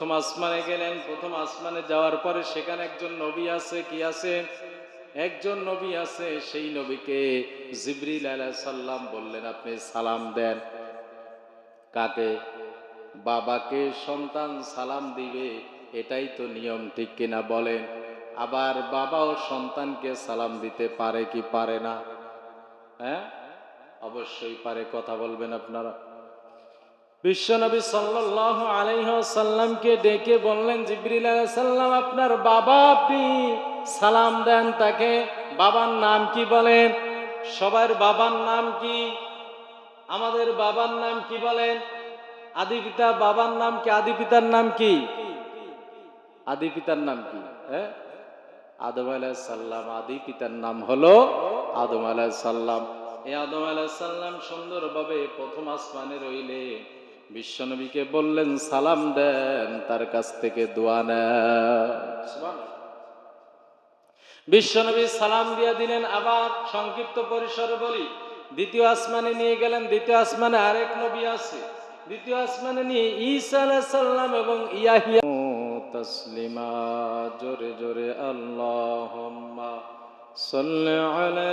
প্রথম আসমানে গেলেন, প্রথম আসমানে যাওয়ার পরে সেখানে একজন নবী আছে, কি আছে? একজন নবী আছে, সেই নবীকে জিবরিল আলাহ সাল্লাম বললেন, আপনি সালাম দেন। কাকে? বাবাকে সন্তান সালাম দিবে, এটাই তো নিয়ম, ঠিক কিনা বলেন? আবার বাবাও সন্তানকে সালাম দিতে পারে কি পারে না? হ্যাঁ? অবশ্যই পারে, কথা বলবেন আপনারা। বিশ্বনবী সাল্লাল্লাহু আলাইহি সাল্লামকে ডেকে বললেন, জিবরিল আলাইহিস সালাম আপনার বাবা আপনি? সালাম দেন তাকে। বাবার নাম কি বলেন? সবার বাবার নাম কি? আমাদের বাবার নাম কি বলেন? আদি পিতা বাবার নাম কি? আদি পিতার নাম কি? আদি পিতার নাম কি? হ্যাঁ? আদম আলাইহিস সাল্লাম আদি পিতার নাম হলো আদম আলাইহিস সাল্লাম এই আদম আলাইহিস সাল্লাম সুন্দরভাবে প্রথম আসমানে রইলে বিশ্বনবীকে বললেন, সালাম দেন, তার কাছ থেকে দোয়া নেন বিশ্বনবী সালাম দিয়ে দিলেন, আবার সংক্ষিপ্ত পরিসরে বলি, দ্বিতীয় আসমানে নিয়ে গেলেন, দ্বিতীয় আসমানে আরেক নবী আছে। দ্বিতীয় আসমানে নিয়ে ঈসা সালাম এবং ইয়াহিয়া তসলিমা। জোরে জোরে, আল্লাহুম্মা সাল্লি আলা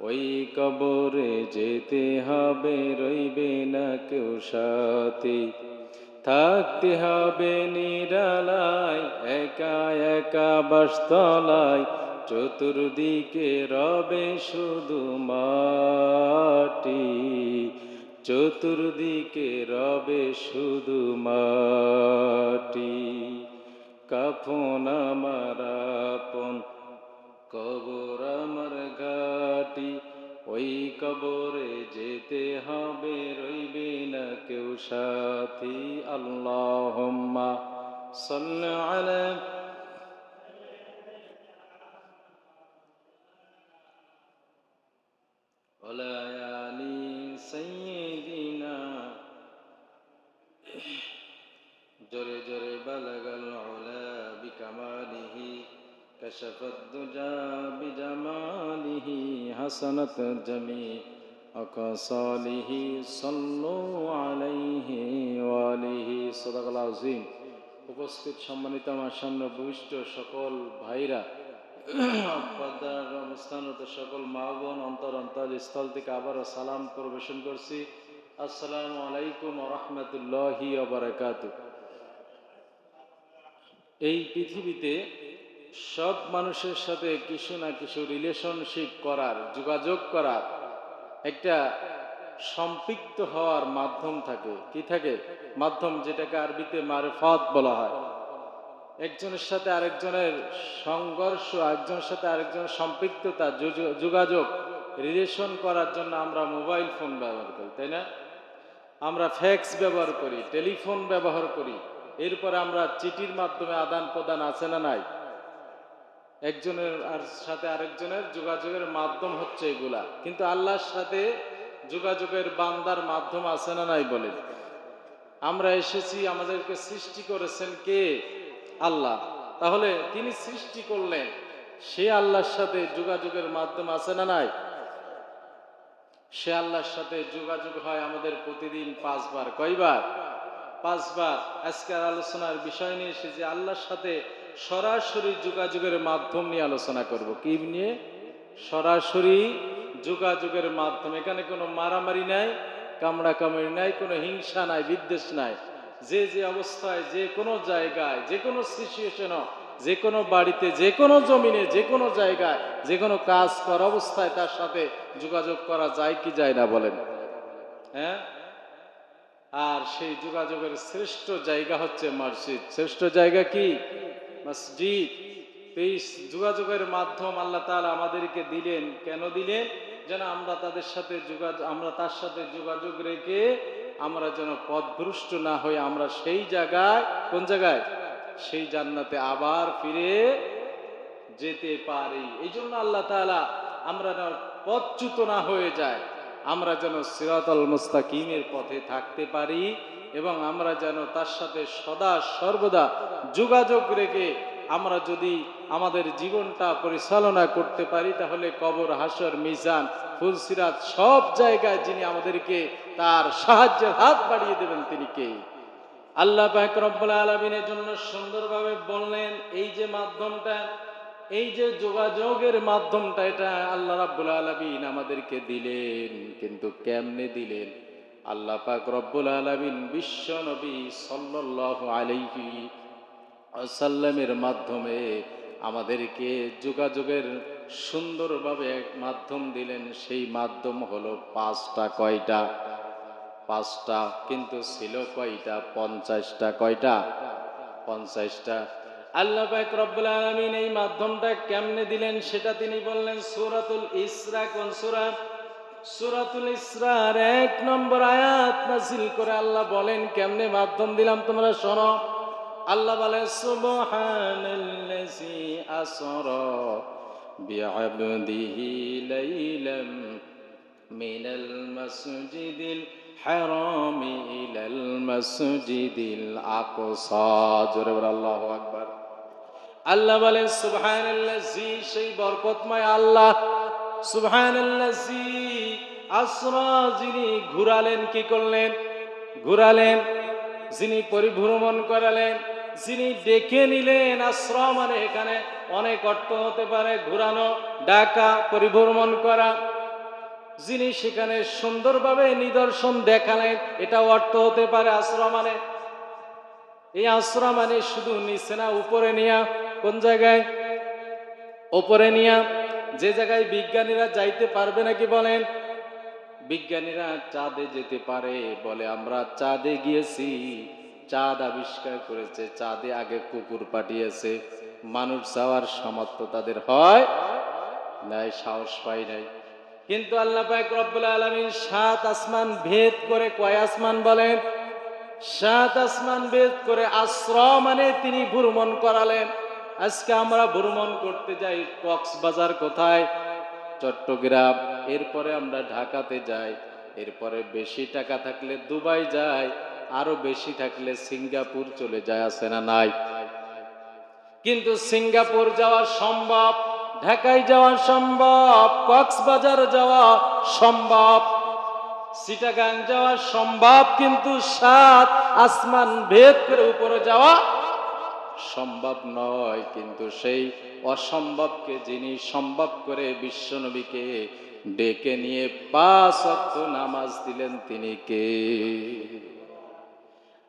ওই কবরে যেতে হবে, রইবে না কেউ সাথী। থাকতে হবে নিরালায়, একা একা বাসতলায়। চতুর্দিকে রবে শুধু মাটি। চতুর্দিকে রবে শুধু মাটি। কাফন আমার আপন কবর আমার ঘাটি ওই কবরে যেতে হবে রইবে না কেউ সাথী। আল্লাহ সাল আলা حسنت جميع أقصاله صلوا عليه وآله صدق العظيم উপস্থিত সম্মানিত আমার সামনে ভূমিষ্ঠ সকল ভাইরা পর্দার অনুষ্ঠানত সকল মা বোন অন্তর অন্তর স্থল থেকে আবারও সালাম পরিবেশন করছি আসসালামু আলাইকুম রহমতুল্লাহি বারাকাতু এই পৃথিবীতে সব মানুষের সাথে কিছু না কিছু রিলেশনশিপ করার, যোগাযোগ করার একটা সম্পৃক্ত হওয়ার মাধ্যম থাকে। কি থাকে? মাধ্যম যেটাকে আরবিতে মারফত বলা হয়। একজনের সাথে আরেকজনের সংঘর্ষ একজনের সাথে আরেকজনের সম্পৃক্ততা যোগাযোগ রিলেশন করার জন্য আমরা মোবাইল ফোন ব্যবহার করি, তাই না? আমরা ফ্যাক্স ব্যবহার করি টেলিফোন ব্যবহার করি। এরপর আমরা চিঠির মাধ্যমে আদান প্রদান আছে না নাই? একজনের আর সাথে আরেকজনের যোগাযোগের মাধ্যম হচ্ছে এগুলা। কিন্তু আল্লাহর সাথে যোগাযোগের বান্দার মাধ্যম আছে না নাই বলে। আমরা এসেছি, আমাদেরকে সৃষ্টি করেছেন কে? আল্লাহ। তাহলে তিনি সৃষ্টি করলেন, সে আল্লাহর সাথে যোগাযোগের মাধ্যম আছে না নাই? সে আল্লাহর সাথে যোগাযোগ হয় আমাদের প্রতিদিন পাঁচবার, কয়বার? পাঁচবার আজকের আলোচনার বিষয় নিয়ে এসে যে আল্লাহর সাথে সরাসরি যোগাযোগের মাধ্যম নিয়ে আলোচনা করব। কি নিয়ে? সরাসরি যোগাযোগের মাধ্যম। এখানে কোনো মারামারি নাই কামড়া কামড়ি নাই, কোনো হিংসা নাই, বিদ্বেষ নাই। যে যে অবস্থায়, যে কোনো জায়গায়, যে কোনো সিচুয়েশন যে কোনো বাড়িতে, যে কোনো জমিনে, যে কোনো জায়গায়, যে কোনো কাজ করা অবস্থায় তার সাথে যোগাযোগ করা যায় কি যায় না বলেন? হ্যাঁ? আর সেই যোগাযোগের শ্রেষ্ঠ জায়গা হচ্ছে মসজিদ। শ্রেষ্ঠ জায়গা কি? মসজিদ। এই যোগাযোগের মাধ্যম আল্লাহ তাআলা আমাদেরকে দিলেন। কেন দিলেন? যেন আমরা তাদের সাথে যোগাযোগ আমরা তার সাথে যোগাযোগ রেখে আমরা যেন পথভ্রষ্ট না হয়ে আমরা সেই জায়গায় কোন জায়গায়? সেই জান্নাতে আবার ফিরে যেতে পারি। এই জন্য আল্লাহ তাআলা আমরা পথচ্যুত না হয়ে যায় আমরা যেন সিরাতল মুস্তাকিমের পথে থাকতে পারি এবং আমরা যেন তার সাথে সদা সর্বদা যোগাযোগ রেখে আমরা যদি আমাদের জীবনটা পরিচালনা করতে পারি, তাহলে কবর, হাসর, মিজান ফুলসিরাত সব জায়গায় যিনি আমাদেরকে তার সাহায্যের হাত বাড়িয়ে দেবেন তিনি কে? আল্লাহ রব্বুল আলমিনের জন্য সুন্দরভাবে বললেন, এই যে মাধ্যমটা এই যে যোগাযোগের মাধ্যমটা, এটা আল্লাহ রাব্বুল আলামিন আমাদেরকে দিলেন। কিন্তু কেমনে দিলেন? আল্লাহ পাক রব্বুল আলামিন বিশ্ব নবী সাল্লাল্লাহু আলাইহি আসাল্লামের মাধ্যমে আমাদেরকে যোগাযোগের সুন্দরভাবে এক মাধ্যম দিলেন। সেই মাধ্যম হলো পাঁচটা কয়টা? পাঁচটা, কিন্তু ছিল কয়টা? পঞ্চাশটা কয়টা? পঞ্চাশটা। আল্লাহ এই মাধ্যমটা কেমনে দিলেন সেটা তিনি বললেন সূরাতুল ইসরা ইসরার এক নম্বর করে আল্লাহ বলেন, কেমনে মাধ্যম দিলাম তোমরা শোনো? আল্লাহ বলে সুবহানাল্লাযী আসরা বিআবদিহি লাইলাম মিনাল মাসজিদিল হারাম জোরে আল্লাহ বলে সুবহানাল্লাযী সেই বরকতময় আল্লাহ। সুবহানাল্লাযী আসরা যিনি ঘুরালেন, কি করলেন? ঘুরালেন, যিনি পরিভ্রমণ করালেন, যিনি ডেকে নিলেন আশ্রম মানে এখানে অনেক অর্থ হতে পারে, ঘুরানো, ডাকা, পরিভ্রমণ করা। যিনি সেখানে সুন্দরভাবে নিদর্শন দেখালেন, এটা অর্থ হতে পারে আশ্রম মানে। এই আশ্রম মানে শুধু নিচে না, উপরে নিয়া। কোন জায়গায়? উপরে নিয়া, যে জায়গায় বিজ্ঞানীরা যাইতে পারবে নাকি বলেন? বিজ্ঞানীরা চাঁদে যেতে পারে বলে আমরা চাঁদে গিয়েছি, চাঁদ আবিষ্কার করেছে, চাঁদে আগে কুকুর পাঠিয়েছে, মানুষ যাওয়ার সামর্থ্য তাদের হয় নাই, সাহস পাই নাই। কিন্তু আল্লাহ পাক রব্বুল আলামিন সাত আসমান ভেদ করে কয় আসমান বলেন? সাত আসমান ভেদ করে আশ্রম মানে তিনি ভ্রমণ করালেন। আজকে আমরা ভ্রমণ করতে যাই কক্সবাজার কোথায়? চট্টগ্রাম। এরপরে আমরা ঢাকাতে যাই। এরপরে বেশি টাকা থাকলে দুবাই যাই। আরও বেশি থাকলে সিঙ্গাপুর চলে যায়, আছে না নাই? কিন্তু সিঙ্গাপুর যাওয়া সম্ভব, ঢাকায় যাওয়া সম্ভব, কক্সবাজার যাওয়া সম্ভব, সিটাগাং যাওয়া সম্ভব, কিন্তু সাত আসমান ভেদ করে উপরে যাওয়া সম্ভব নয়, কিন্তু সেই অসম্ভবকে যিনি সম্ভব করে বিশ্বনবীকে ডেকে নিয়ে পাঁচ অক্ত নামাজ দিলেন তিনি কে?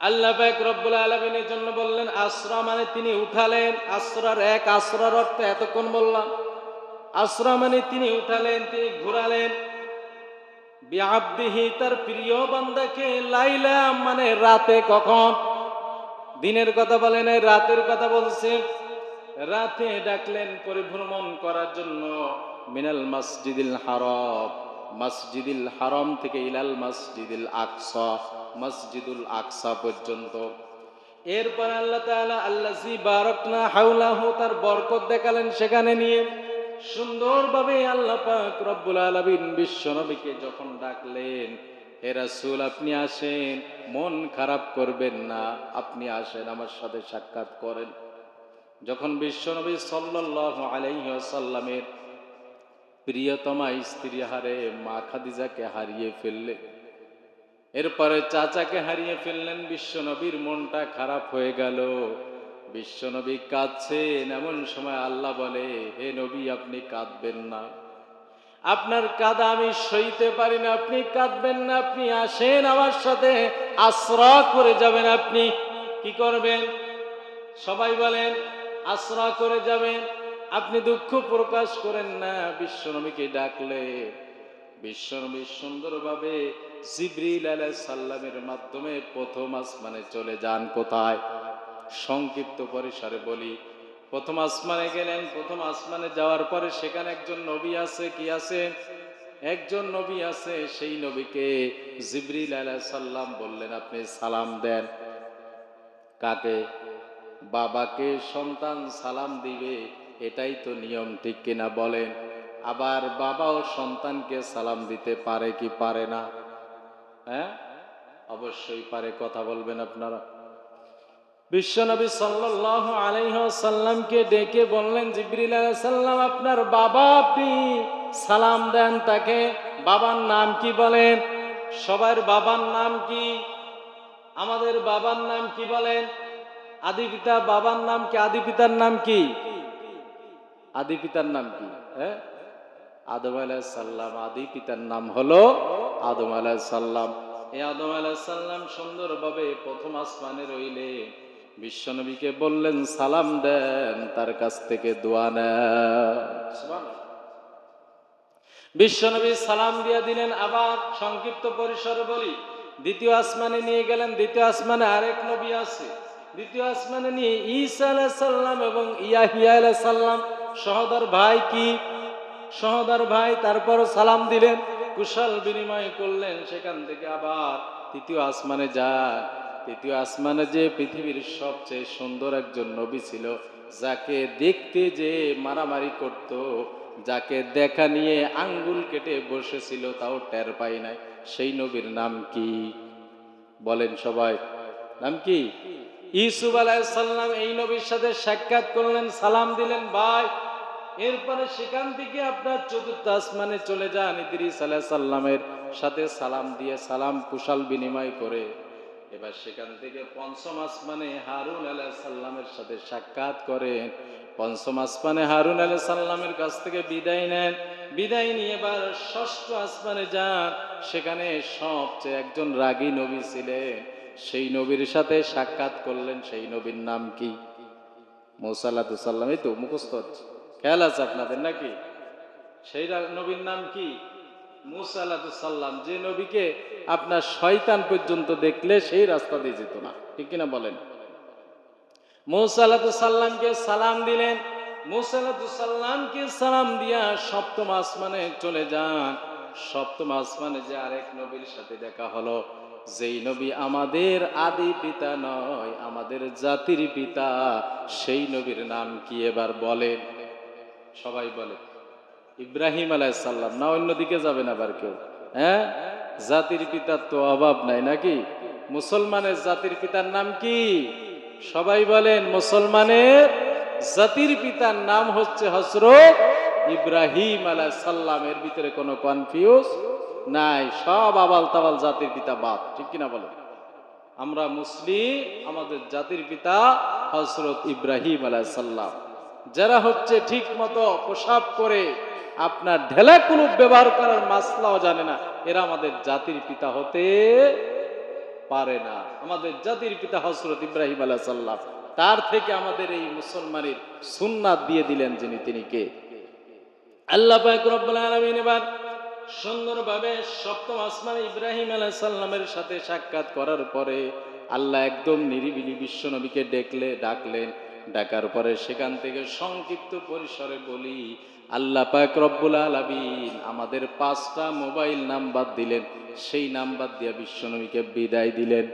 আল্লাহ রব্বুল আলমিনের জন্য বললেন, আশ্রা মানে তিনি উঠালেন, আশ্রার এক আশ্রার অর্থ এতক্ষণ বললাম। আশ্রা মানে তিনি উঠালেন, তিনি ঘুরালেন। বিআবদিহি তার প্রিয় বান্দাকে লাইলা মানে রাতে কখন? দিনের কথা বলেন রাতের কথা বলছে। রাতে ডাকলেন পরিভ্রমণ করার জন্য মিনাল মসজিদিল হারম। মসজিদিল হারম থেকে ইলাল মসজিদিল আকসা, মসজিদুল আকসা পর্যন্ত। এরপর আল্লাহ তাআলা আল্লাজি বারাকনা হাওলাহু, তার বরকত দেখালেন সেখানে নিয়ে। সুন্দরভাবে আল্লাহ পাক রব্বুল আলামিন বিশ্ব নবীকে যখন ডাকলেন হে রাসূল, আপনি আসেন। মন খারাপ করবেন না। আপনি আসেন, আমার সাথে সাক্ষাৎ করেন। যখন বিশ্বনবী সাল্লাল্লাহু আলাইহি ওয়াসাল্লামের প্রিয়তমা স্ত্রী হারে মা খাদিজাকে হারিয়ে ফেললে, এরপরে চাচাকে হারিয়ে ফেললেন বিশ্বনবীর মনটা খারাপ হয়ে গেল। বিশ্বনবী কাঁদছেন, এমন সময় আল্লাহ বলে, হে নবী, আপনি কাঁদবেন না। আপনার কাদা আমি সইতে পারি না, আপনি কাঁদবেন না, আপনি আসেন আমার সাথে, আশ্রা করে যাবেন আপনি। কি করবেন? সবাই বলেন, আশ্রা করে যাবেন। আপনি দুঃখ প্রকাশ করেন না বিশ্বনবীকে ডাকলে। বিশ্বনবী সুন্দরভাবে জিব্রিল আলাইহিস সাল্লামের মাধ্যমে প্রথম আসমানে চলে যান কোথায়? সংক্ষিপ্ত পরিসরে বলি প্রথম আসমানে গেলেন, প্রথম আসমানে যাওয়ার পরে সেখানে একজন নবী আছে, কি আছে? একজন নবী আছে, সেই নবীকে জিবরিল আলাইহিস সাল্লাম বললেন, আপনি সালাম দেন। কাকে? বাবাকে সন্তান সালাম দিবে, এটাই তো নিয়ম, ঠিক কিনা বলেন? আবার বাবাও সন্তানকে সালাম দিতে পারে কি পারে না? হ্যাঁ? অবশ্যই পারে, কথা বলবেন আপনারা। বিশ্বনবী সাল্লাল্লাহু আলাইহি সাল্লামকে ডেকে বললেন, জিবরিল আলাইহিস সালাম আপনার বাবা আপনি? সালাম দেন তাকে। বাবার নাম কি বলেন? সবার বাবার নাম কি? আমাদের বাবার নাম কি বলেন? আদি পিতা বাবার নাম কি? আদি পিতার নাম কি? আদি পিতার নাম কি? হ্যাঁ? আদম সাল্লাম আদি পিতার নাম হলো আদম সাল্লাম এই আদম সাল্লাম সুন্দরভাবে প্রথম আসমানে রইলে বিশ্বনবীকে বললেন, সালাম দেন, তার কাছ থেকে দোয়া নেন বিশ্বনবী সালাম দিয়া দিলেন, আবার সংক্ষিপ্ত পরিসরে বলি, দ্বিতীয় আসমানে নিয়ে গেলেন, দ্বিতীয় আসমানে আরেক নবী আছে। দ্বিতীয় আসমানে নিয়ে ঈসা আলাইহিস সাল্লাম এবং ইয়াহিয়া আলাইহিস সাল্লাম সহদর ভাই কি? সহদর ভাই তারপরও সালাম দিলেন, কুশল বিনিময় করলেন, সেখান থেকে আবার তৃতীয় আসমানে যান তৃতীয় আসমানে যে পৃথিবীর সবচেয়ে সুন্দর একজন নবী ছিল, যাকে দেখতে যে মারামারি করত, যাকে দেখা নিয়ে আঙ্গুল কেটে বসেছিল, তাও টের পাই নাই। সেই নবীর নাম কি? বলেন সবাই। নাম কি? ইসুফ আলাইসাল্লাম এই নবীর সাথে সাক্ষাৎ করলেন, সালাম দিলেন, ভাই, এরপরে সেখান থেকে আপনার চতুর্থ আসমানে চলে যান। ইদ্রিস আলাহ সাল্লামের সাথে সালাম দিয়ে সালাম, কুশাল বিনিময় করে এবার সেখান থেকে পঞ্চম আসমানে হারুন আলাহ সাল্লামের সাথে সাক্ষাৎ করেন। পঞ্চম আসমানে হারুন আলাহ সাল্লামের কাছ থেকে বিদায় নেন। বিদায় নিয়ে এবার ষষ্ঠ আসমানে যান। সেখানে সবচেয়ে একজন রাগী নবী ছিলেন। সেই নবীর সাথে সাক্ষাৎ করলেন। সেই নবীর নাম কি? মৌসাল্লাতুসাল্লাম এই তো মুখস্থ হচ্ছে। খেয়াল আছে আপনাদের নাকি? সেই নবীর নাম কি? মুসাল্লাতুসাল্লাম যে নবীকে আপনার শয়তান পর্যন্ত দেখলে সেই রাস্তা দিয়ে যেত না। ঠিক কিনা বলেন? মৌসাল্লাতুসাল্লামকে সালাম দিলেন। মৌসাল্লাতুসাল্লামকে সালাম দিয়া সপ্তম আসমানে চলে যান। সপ্তম আসমানে যে আরেক নবীর সাথে দেখা হলো। যেই নবী আমাদের আদি পিতা নয়, আমাদের জাতির পিতা, সেই নবীর নাম কি এবার বলেন? সবাই বলে ইব্রাহিম আলাইসাল্লাম না অন্যদিকে যাবেন আবার কেউ? হ্যাঁ? জাতির পিতার তো অভাব নাই নাকি? মুসলমানের জাতির পিতার নাম কি? সবাই বলেন মুসলমানের জাতির পিতার নাম হচ্ছে হসরত ইব্রাহিম আলাইসাল্লাম এর ভিতরে কোনো কনফিউজ নাই, সব আবাল তাবাল জাতির পিতা বাদ, ঠিক কিনা বলেন? আমরা মুসলিম, আমাদের জাতির পিতা হসরত ইব্রাহিম আলাইসাল্লাম যারা হচ্ছে ঠিক মতো প্রসাব করে আপনার ঢেলা কুলুপ ব্যবহার করার মাসলাও জানে না। এরা আমাদের জাতির পিতা হতে পারে না। আমাদের জাতির পিতা হজরত ইব্রাহিম আলাইসাল্লাম তার থেকে আমাদের এই মুসলমানের সুন্নাত দিয়ে দিলেন যিনি, তিনি কে? আল্লাহ রব্বুল আলামিন সুন্দরভাবে সপ্তম আসমান ইব্রাহিম আলাইহিস সালামের সাথে সাক্ষাৎ করার পরে আল্লাহ একদম নিরিবিলি বিশ্বনবীকে ডেকলে ডাকলেন। ডাকার পরে সেখান থেকে সংক্ষিপ্ত পরিসরে বলি আল্লাহ পাক রব্বুল আলামিন আমাদের পাঁচটা মোবাইল নাম্বার দিলেন, সেই নাম্বার দিয়ে বিশ্বনবীকে বিদায় দিলেন।